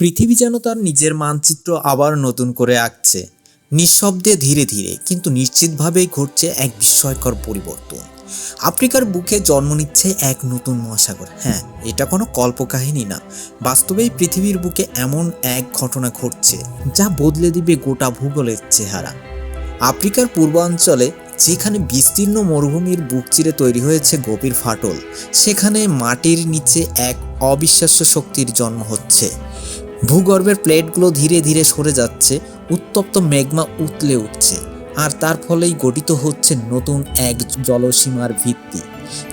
পৃথিবী যেন তার নিজের মানচিত্র আবার নতুন করে আঁকছে। নিঃশব্দে ধীরে ধীরে, কিন্তু নিশ্চিতভাবেই ঘটছে এক বিস্ময়কর পরিবর্তন। আফ্রিকার বুকে জন্ম নিচ্ছে এক নতুন মহাসাগর। হ্যাঁ এটা কোনো কল্পকাহিনী না। বাস্তবেই পৃথিবীর বুকে এমন এক ঘটনা ঘটছে, যা বদলে দিবে গোটা ভূগোলের চেহারা। আফ্রিকার পূর্বাঞ্চলে, যেখানে বিস্তীর্ণ মরুভূমির বুক চিরে তৈরি হয়েছে গভীর ফাটল, সেখানে মাটির নিচে এক অবিশ্বাস্য শক্তির জন্ম হচ্ছে। ভূগর্ভের প্লেটগুলো ধীরে ধীরে সরে যাচ্ছে, উত্তপ্ত মেঘমা উতলে উঠছে, আর তার ফলেই গঠিত হচ্ছে নতুন এক জলসীমার ভিত্তি।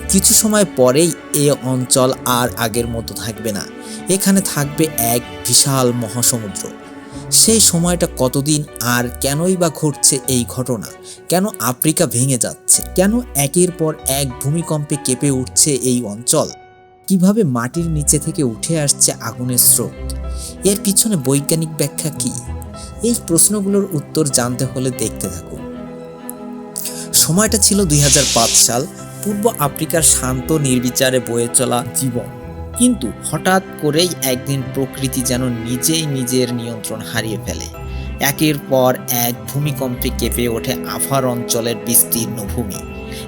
কিছু সময় পরেই এ অঞ্চল আর আগের মতো থাকবে না। এখানে থাকবে এক বিশাল মহাসমুদ্র। সেই সময়টা কতদিন আর কেনই বা ঘটছে এই ঘটনা? কেন আফ্রিকা ভেঙে যাচ্ছে? কেন একের পর এক ভূমিকম্পে কেঁপে উঠছে এই অঞ্চল? কীভাবে মাটির নিচে থেকে উঠে আসছে আগুনের স্রোত? এর পিছনে বৈজ্ঞানিক ব্যাখ্যা কি? এই প্রশ্নগুলোর উত্তর জানতে হলে দেখতে থাকুন। সময়টা ছিল দুই হাজার পাঁচ সাল, পূর্ব আফ্রিকার শান্ত নির্বিচারে বয়ে চলা জীবন। কিন্তু হঠাৎ করেই একদিন প্রকৃতি যেন নিজেই নিজের নিয়ন্ত্রণ হারিয়ে ফেলে। একের পর এক ভূমিকম্পে কেঁপে ওঠে আফার অঞ্চলের বিস্তীর্ণ ভূমি।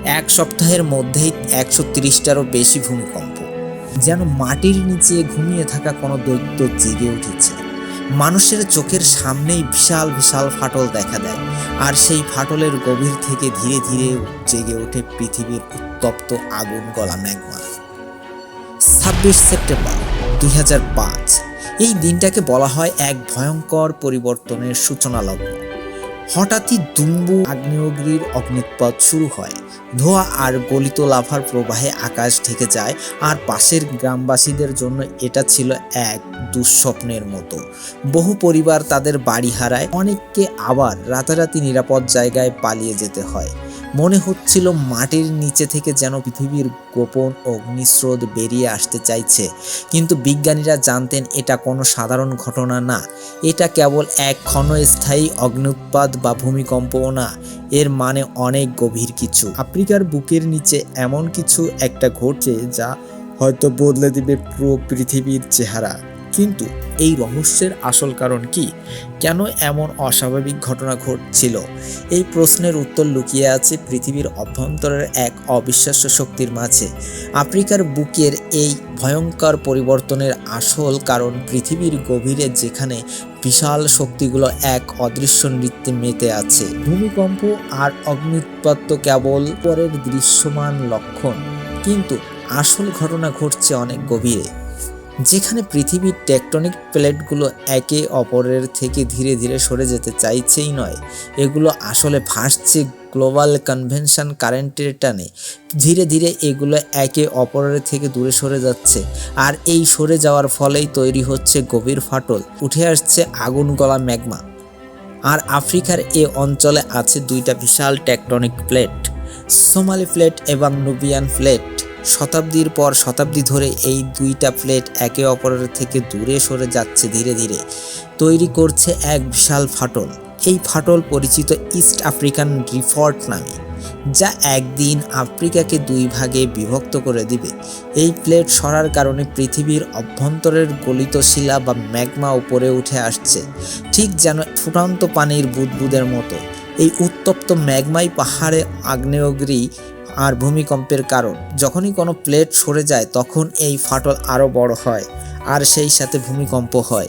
এক সপ্তাহের মধ্যেই একশো তিরিশটারও বেশি ভূমিকম্প। যেন মাটির নিচে ঘুমিয়ে থাকা কোনো দৈত্য জেগে উঠেছে। মানুষের চোখের সামনেই বিশাল বিশাল ফাটল দেখা দেয় আর সেই ফাটলের গভীর থেকে ধীরে ধীরে জেগে ওঠে পৃথিবীর উত্তপ্ত আগুন গলা ম্যাগমা। ছাব্বিশ সেপ্টেম্বর দুই হাজার পাঁচ। এই দিনটাকে বলা হয় এক ভয়ঙ্কর পরিবর্তনের সূচনা লগ্ন হঠাৎই দুম্বু আগ্নেয়গিরির অগ্নুৎপাত শুরু হয়। ধোয়া আর গলিত লাভার প্রবাহে আকাশ ঢেকে যায়, আর পাশের গ্রামবাসীদের জন্য এটা ছিল এক দুঃস্বপ্নের মতো। বহু পরিবার তাদের বাড়ি হারায়, অনেককে আবার রাতারাতি নিরাপদ জায়গায় পালিয়ে যেতে হয়। মনে হচ্ছিল মাটির নিচে থেকে যেন পৃথিবীর গোপন অগ্নিস্রোত বেরিয়ে আসতে চাইছে। কিন্তু বিজ্ঞানীরা জানতেন এটা কোনো সাধারণ ঘটনা না। এটা কেবল এক ক্ষণস্থায়ী অগ্নুৎপাত বা ভূমিকম্পও না, এর মানে অনেক গভীর কিছু। আফ্রিকার বুকের নিচে এমন কিছু একটা ঘটছে যা হয়তো বদলে দিবে পুরো পৃথিবীর চেহারা। কিন্তু এই রহস্যের আসল কারণ কি? কেন এমন অস্বাভাবিক ঘটনা ঘটছিল? এই প্রশ্নের উত্তর লুকিয়ে আছে পৃথিবীর অভ্যন্তরের এক অবিশ্বাস্য শক্তির মাঝে। আফ্রিকার বুকের এই ভয়ঙ্কর পরিবর্তনের আসল কারণ পৃথিবীর গভীরে যেখানে বিশাল শক্তিগুলো এক অদৃশ্য নৃত্যে মেতে আছে। ভূমিকম্প আর অগ্নুৎপাত কেবল পরের দৃশ্যমান লক্ষণ। কিন্তু আসল ঘটনা ঘটছে অনেক গভীরে। যেখানে পৃথিবীর টেকটনিক প্লেটগুলো একে অপরের থেকে ধীরে ধীরে সরে যেতে চাইছেই নয়। এগুলো আসলে ভাসছে গ্লোবাল কনভেনশন কারেন্টের টানে। ধীরে ধীরে এগুলো একে অপরের থেকে দূরে সরে যাচ্ছে। আর এই সরে যাওয়ার ফলেই তৈরি হচ্ছে গভীর ফাটল, উঠে আসছে আগুন গলা ম্যাগমা। আর আফ্রিকার এ অঞ্চলে আছে দুইটা বিশাল টেকটনিক প্লেট, সোমালি প্লেট এবং নুবিয়ান প্লেট। শতাব্দীর পর শতাব্দী ধরে এই দুইটা প্লেট একে অপরের থেকে দূরে সরে যাচ্ছে ধীরে ধীরে। তৈরি করছে এক বিশাল ফাটল। এই ফাটল পরিচিত ইস্ট আফ্রিকান রিফর্ট নামে, যা একদিন আফ্রিকাকে দুই ভাগে বিভক্ত করে দিবে। এই প্লেট সরার কারণে পৃথিবীর অভ্যন্তরের গলিত শিলা বা ম্যাগমা উপরে উঠে আসছে, ঠিক যেন ফুটান্ত পানির বুদবুদের মতো। এই উত্তপ্ত ম্যাগমাই পাহাড়ে আগ্নেয়গিরি আর ভূমিকম্পের কারণ। যখনই কোনো প্লেট সরে যায়, তখন এই ফাটল আরও বড় হয় আর সেই সাথে ভূমিকম্প হয়।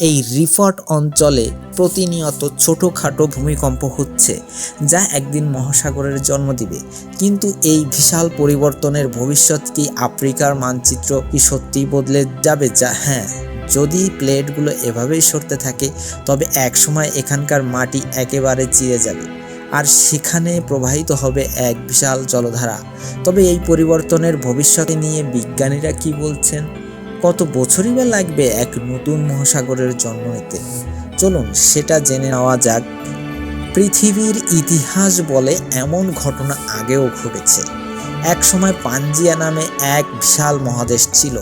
এই রিফট অঞ্চলে প্রতিনিয়ত ছোটোখাটো ভূমিকম্প হচ্ছে, যা একদিন মহাসাগরের জন্ম দিবে। কিন্তু এই বিশাল পরিবর্তনের ভবিষ্যৎ কি আফ্রিকার মানচিত্র কি সত্যিই বদলে যাবে? যা হ্যাঁ যদি প্লেটগুলো এভাবেই সরতে থাকে, তবে একসময় এখানকার মাটি একেবারে চিরে যাবে। আর সেখানে প্রবাহিত হবে এক বিশাল জলধারা। তবে এই পরিবর্তনের ভবিষ্যতে নিয়ে বিজ্ঞানীরা কি বলছেন? কত বছরই বা লাগবে এক নতুন মহাসাগরের জন্ম নিতে? চলুন সেটা জেনে নেওয়া যাক। পৃথিবীর ইতিহাস বলে এমন ঘটনা আগেও ঘটেছে। এক সময় পাঞ্জিয়া নামে এক বিশাল মহাদেশ ছিল।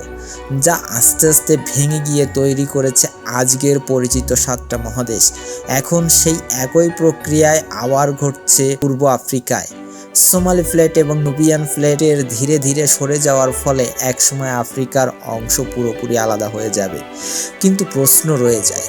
যা আস্তে আস্তে ভেঙে গিয়ে তৈরি করেছে আজকের পরিচিত সাতটা মহাদেশ। এখন সেই একই প্রক্রিয়ায় আবার ঘটছে পূর্ব আফ্রিকায়। সোমালি ফ্লেট এবং নুবিয়ান ফ্লেটের ধীরে ধীরে সরে যাওয়ার ফলে একসময় আফ্রিকার অংশ পুরোপুরি আলাদা হয়ে যাবে। কিন্তু প্রশ্ন রয়ে যায়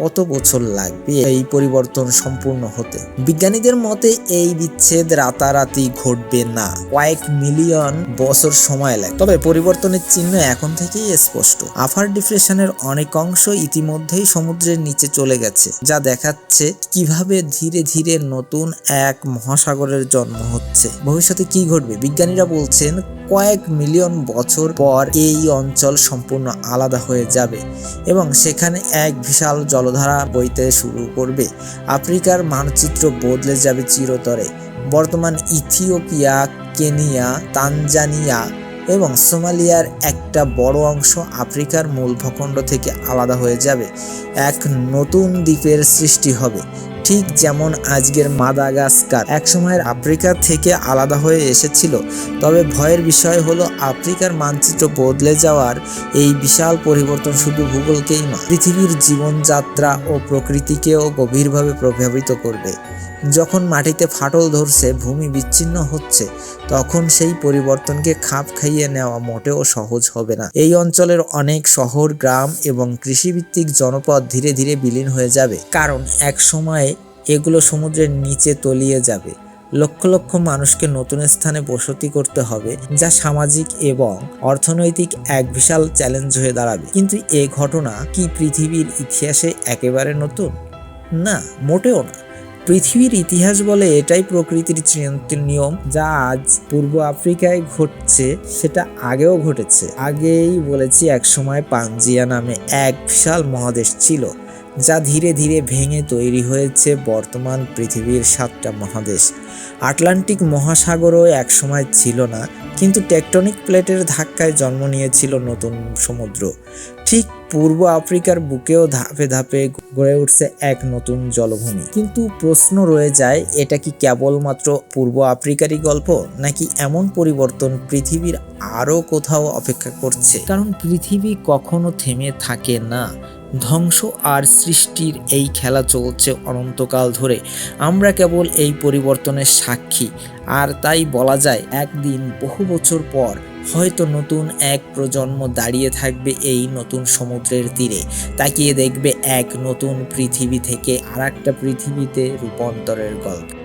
কত বছর লাগবে এই পরিবর্তন সম্পূর্ণ হতে? বিজ্ঞানীদের মতে এই বিচ্ছেদ রাতারাতি ঘটবে না। কয়েক মিলিয়ন বছর সময় লাগে তবে পরিবর্তনের চিহ্ন এখন থেকেই স্পষ্ট। আফার ডিপ্রেশনের অনেক অংশ ইতিমধ্যেই সমুদ্রের নিচে চলে গেছে, যা দেখাচ্ছে কীভাবে ধীরে ধীরে নতুন এক মহাসাগরের জন্ম হচ্ছে। ভবিষ্যতে কি ঘটবে? বিজ্ঞানীরা বলছেন, কয়েক মিলিয়ন বছর পর এই অঞ্চল সম্পূর্ণ আলাদা হয়ে যাবে এবং সেখানে এক বিশাল জলধারা বইতে শুরু করবে। আফ্রিকার মানচিত্র বদলে যাবে চিরতরে। বর্তমান ইথিওপিয়া, কেনিয়া, তানজানিয়া এবং সোমালিয়ার একটা বড় অংশ আফ্রিকার মূল ভূখণ্ড থেকে আলাদা হয়ে যাবে। এক নতুন দ্বীপের সৃষ্টি হবে। ঠিক যেমন আজকের মাদাগাস্কার। একসময়ের আফ্রিকা থেকে আলাদা হয়ে এসেছিল। তবে ভয়ের বিষয় হলো, আফ্রিকার মানচিত্র বদলে যাওয়ার এই বিশাল পরিবর্তন শুধু ভূগোলকেই নয়, পৃথিবীর জীবনযাত্রা ও প্রকৃতিকেও গভীরভাবে প্রভাবিত করবে। যখন মাটিতে ফাটল ধরছে, ভূমি বিচ্ছিন্ন হচ্ছে, তখন সেই পরিবর্তনকে খাপ খাইয়ে নেওয়া মোটেও সহজ হবে না। এই অঞ্চলের অনেক শহর, গ্রাম এবং কৃষিভিত্তিক জনপদ ধীরে ধীরে বিলীন হয়ে যাবে। কারণ এক সময়ে এগুলো সমুদ্রের নিচে তলিয়ে যাবে। লক্ষ লক্ষ মানুষকে নতুন স্থানে বসতি করতে হবে, যা সামাজিক এবং অর্থনৈতিক এক বিশাল চ্যালেঞ্জ হয়ে দাঁড়াবে। কিন্তু এ ঘটনা কি পৃথিবীর ইতিহাসে একেবারে নতুন? না, মোটেও না। পৃথিবীর ইতিহাস বলে এটাই প্রকৃতির চিরন্তন নিয়ম, যা আজ পূর্ব আফ্রিকায় ঘটছে, সেটা আগেও ঘটেছে। আগেই বলেছি, একসময় পাঞ্জিয়া নামে এক বিশাল মহাদেশ ছিল। যা ধীরে ধীরে ভেঙে তৈরি হয়েছে বর্তমান পৃথিবীর সাতটা মহাদেশ। আটলান্টিক মহাসাগরও একসময় ছিল না, কিন্তু টেকটনিক প্লেটের ধাক্কায় জন্ম নিয়েছিল নতুন সমুদ্র। ঠিক পূর্ব আফ্রিকার বুকেও ধাপে ধাপে গড়ে উঠছে এক নতুন জলভূমি। কিন্তু প্রশ্ন রয়ে যায়, এটা কি কেবলমাত্র পূর্ব আফ্রিকারই গল্প, নাকি এমন পরিবর্তন পৃথিবীর আরও কোথাও অপেক্ষা করছে? কারণ পৃথিবী কখনো থেমে থাকে না। ধ্বংস আর সৃষ্টির এই খেলা চলছে অনন্তকাল ধরে। আমরা কেবল এই পরিবর্তনের সাক্ষী। আর তাই বলা যায়, একদিন বহু বছর পর হয়তো নতুন এক প্রজন্ম দাঁড়িয়ে থাকবে এই নতুন সমুদ্রের তীরে। তাকিয়ে দেখবে এক নতুন পৃথিবী থেকে আর একটা পৃথিবীতে রূপান্তরের গল্প।